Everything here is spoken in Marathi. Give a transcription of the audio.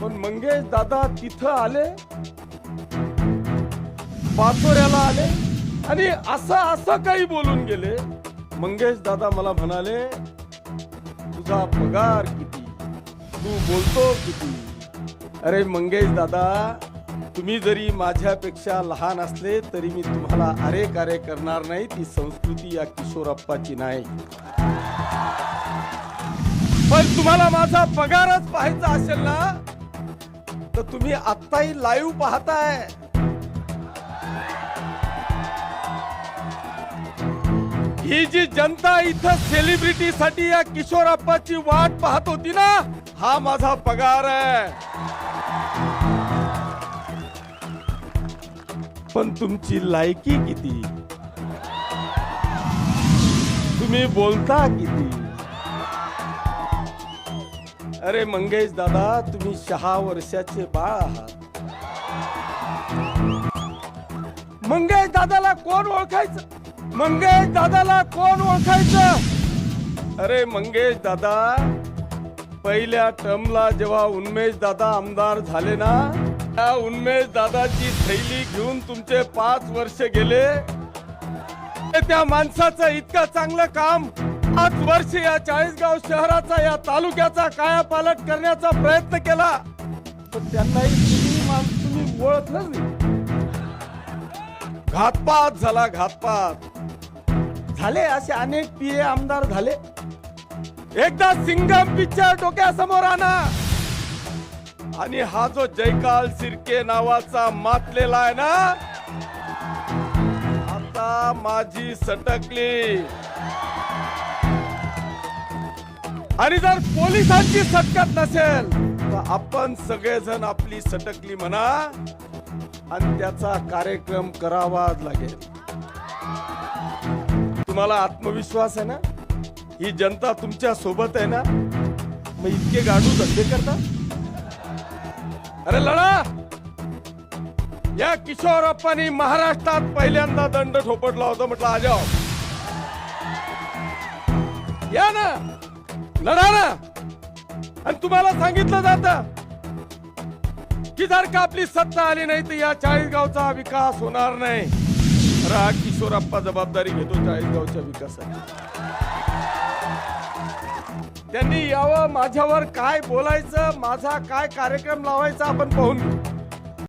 पण मंगेश दादा तिथं आले. पाचोऱ्याला आले. आणि असं असं काही बोलून गेले. मंगेश दादा मला म्हणाले तुझा पगार किती? तू बोलतो किती? अरे मंगेश दादा तुम्ही जरी माझ्यापेक्षा लहान असले तरी मी तुम्हाला अरे कार्य करणार नाही. ती संस्कृती या किशोरप्पाची नाही. पण तुम्हाला माझा पगारच पाहायचा असेल ना तर तुम्ही आत्ताही लाईव्ह पाहताय. ही जी जनता इथं सेलिब्रिटी साठी या किशोरप्पाची वाट पाहत होती ना हा माझा पगार आहे. पण तुमची लायकी किती? तुम्ही बोलता किती? अरे मंगेश दादा तुम्ही सहा वर्षाचे बाळ आहात. मंगेश दादाला कोण ओळखायचं? मंगेश दादाला कोण ओळखायचं? अरे मंगेश दादा पहिल्या टर्मला जेव्हा उन्मेश दादा आमदार झाले ना त्या उन्मेश दादाची थैली घेऊन तुमचे पाच वर्ष गेले. त्या माणसाचं इतकं चांगलं काम पाच वर्ष या चाळीसगाव शहराचा या तालुक्याचा कायापालट करण्याचा प्रयत्न केला. पण त्यांनाही तुम्ही मान- तुम्ही ओळखलंच नाही. घातपात झाला घातपात. झाले असे अनेक पीए आमदार झाले. एकदा सिंगम पिक्चर डोक्यासमोर आणा. आणि हा जो जयकाल सिरके नावाचा मातलेला आहे ना आता माझी सटकली. आणि जर पोलिसांची सटकत नसेल तर आपण सगळेजण आपली सटकली म्हणा आणि त्याचा कार्यक्रम करावाच लागेल. तुम्हाला आत्मविश्वास आहे ना? ही जनता तुमच्यासोबत आहे ना? मग इतके गाडू धंदे करता? अरे लढा! या किशोरप्पानी महाराष्ट्रात पहिल्यांदा दंड ठोपटला होता म्हटलं आजाव हो. या ना! लढा ना. आणि तुम्हाला सांगितलं जात की जर का आपली सत्ता आली नाही तर या चाळीसगावचा विकास होणार नाही. राग किशोरप्पा जबाबदारी घेतो चाळीसगावच्या विकासाची. त्यांनी यावं माझ्यावर काय बोलायचं माझा काय कार्यक्रम लावायचा आपण पाहून घेऊ.